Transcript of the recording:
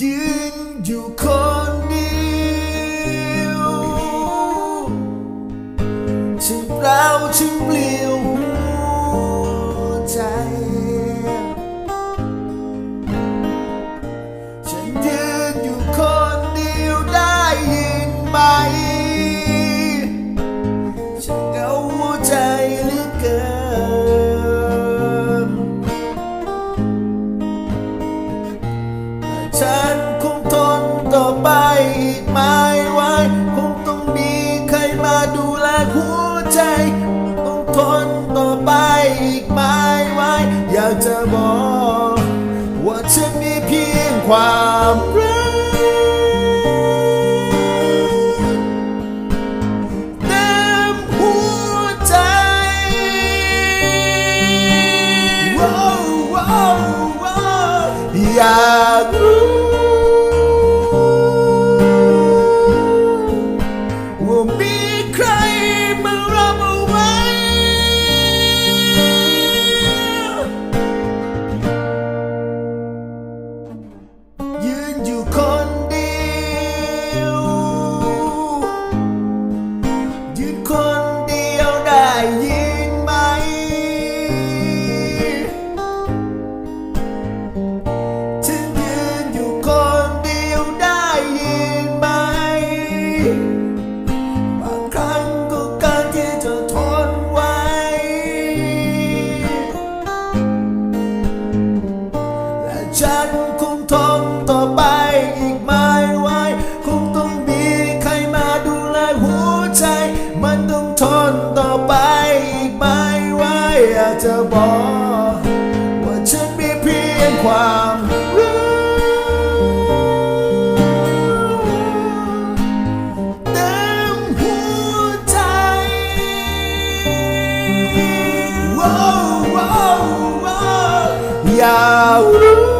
ยืนอยู่คนเดียวฉันเปล่าฉันเปลี่ย หัวใจต้องทนต่อไปอีกไม่ไหวอยากจะบอก ว่าฉันมีเพียงความรักเต็มหัวใจ เธอบอกว่าฉันมีเพียงความรู้ เต็มหัวใจ ว้าวว้าวว้าวอยากรู้